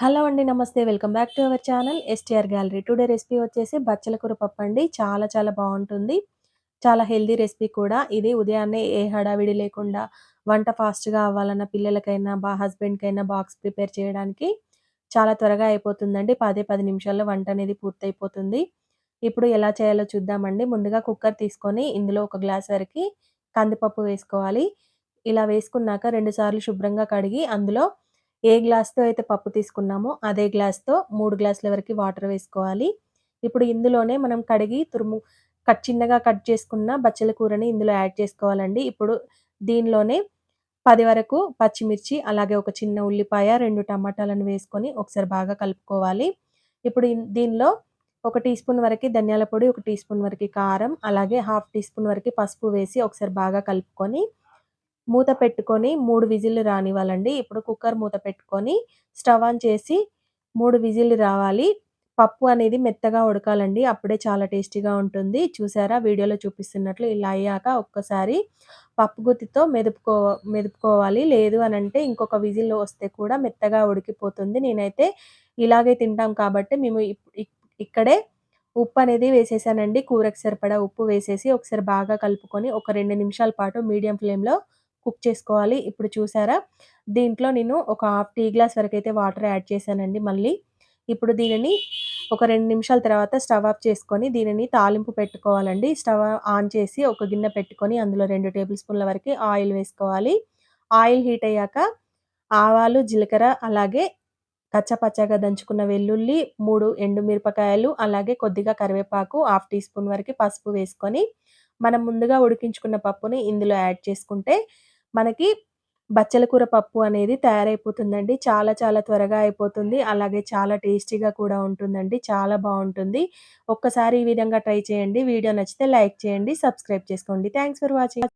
Hello అండి నమస్తే. Welcome back to our channel. STR gallery. Today recipe వచ్చేసి బచ్చల కూర పప్పు అండి. చాలా చాలా బాగుంటుంది. చాలా హెల్దీ రెసిపీ కూడా ఇది. ఉదయాన్నే ఏ హడావిడి లేకుండా వంట ఫాస్ట్గా అవ్వాలన్న పిల్లలకైనా బా హస్బెండ్కైనా బాక్స్ ప్రిపేర్ చేయడానికి చాలా త్వరగా అయిపోతుందండి. పదే పది నిమిషాల్లో వంట అనేది పూర్తయిపోతుంది. ఇప్పుడు ఎలా చేయాలో చూద్దామండి. ముందుగా కుక్కర్ తీసుకొని ఇందులో ఒక గ్లాస్ వరకు కందిపప్పు వేసుకోవాలి. ఇలా వేసుకున్నాక రెండుసార్లు శుభ్రంగా కడిగి అందులో ఏ గ్లాస్తో అయితే పప్పు తీసుకున్నామో అదే గ్లాస్తో మూడు గ్లాసుల వరకు వాటర్ వేసుకోవాలి. ఇప్పుడు ఇందులోనే మనం కడిగి తురుము కట్ చిన్నగా కట్ చేసుకున్న బచ్చల కూరని ఇందులో యాడ్ చేసుకోవాలండి. ఇప్పుడు దీనిలోనే పది వరకు పచ్చిమిర్చి అలాగే ఒక చిన్న ఉల్లిపాయ రెండు టమాటాలను వేసుకొని ఒకసారి బాగా కలుపుకోవాలి. ఇప్పుడు దీనిలో ఒక టీ స్పూన్ వరకు ధనియాల పొడి ఒక టీ స్పూన్ వరకు కారం అలాగే హాఫ్ టీ స్పూన్ వరకు పసుపు వేసి ఒకసారి బాగా కలుపుకొని మూత పెట్టుకొని మూడు విజిల్లు రానివ్వాలండి. ఇప్పుడు కుక్కర్ మూత పెట్టుకొని స్టవ్ ఆన్ చేసి మూడు విజిల్లు రావాలి. పప్పు అనేది మెత్తగా ఉడకాలండి. అప్పుడే చాలా టేస్టీగా ఉంటుంది. చూసారా? వీడియోలో చూపిస్తున్నట్లు ఇలా అయ్యాక ఒక్కసారి పప్పు గుత్తితో మెదుపుకో మెదుపుకోవాలి. లేదు అని అంటే ఇంకొక విజిల్ వస్తే కూడా మెత్తగా ఉడికిపోతుంది. నేనైతే ఇలాగే తింటాం కాబట్టి మేము ఇక్కడే ఉప్పు అనేది వేసేసానండి. కూరకు సరిపడా ఉప్పు వేసేసి ఒకసారి బాగా కలుపుకొని ఒక రెండు నిమిషాల పాటు మీడియం ఫ్లేమ్లో కుక్ చేసుకోవాలి. ఇప్పుడు చూసారా? దీంట్లో నేను ఒక హాఫ్ టీ గ్లాస్ వరకు అయితే వాటర్ యాడ్ చేశానండి మళ్ళీ. ఇప్పుడు దీనిని ఒక రెండు నిమిషాల తర్వాత స్టవ్ ఆఫ్ చేసుకొని దీనిని తాలింపు పెట్టుకోవాలండి. స్టవ్ ఆన్ చేసి ఒక గిన్నె పెట్టుకొని అందులో రెండు టేబుల్ స్పూన్ల వరకు ఆయిల్ వేసుకోవాలి. ఆయిల్ హీట్ అయ్యాక ఆవాలు జీలకర్ర అలాగే కచ్చపచ్చగా దంచుకున్న వెల్లుల్లి మూడు ఎండుమిరపకాయలు అలాగే కొద్దిగా కరివేపాకు హాఫ్ టీ స్పూన్ వరకు పసుపు వేసుకొని మనం ముందుగా ఉడికించుకున్న పప్పుని ఇందులో యాడ్ చేసుకుంటే మనకి బచ్చల కూర పప్పు అనేది తయారైపోతుందండి. చాలా చాలా త్వరగా అయిపోతుంది. అలాగే చాలా టేస్టీగా కూడా ఉంటుందండి. చాలా బాగుంటుంది. ఒక్కసారి ఈ విధంగా ట్రై చేయండి. వీడియో నచ్చితే లైక్ చేయండి. సబ్స్క్రైబ్ చేసుకోండి. Thanks for watching.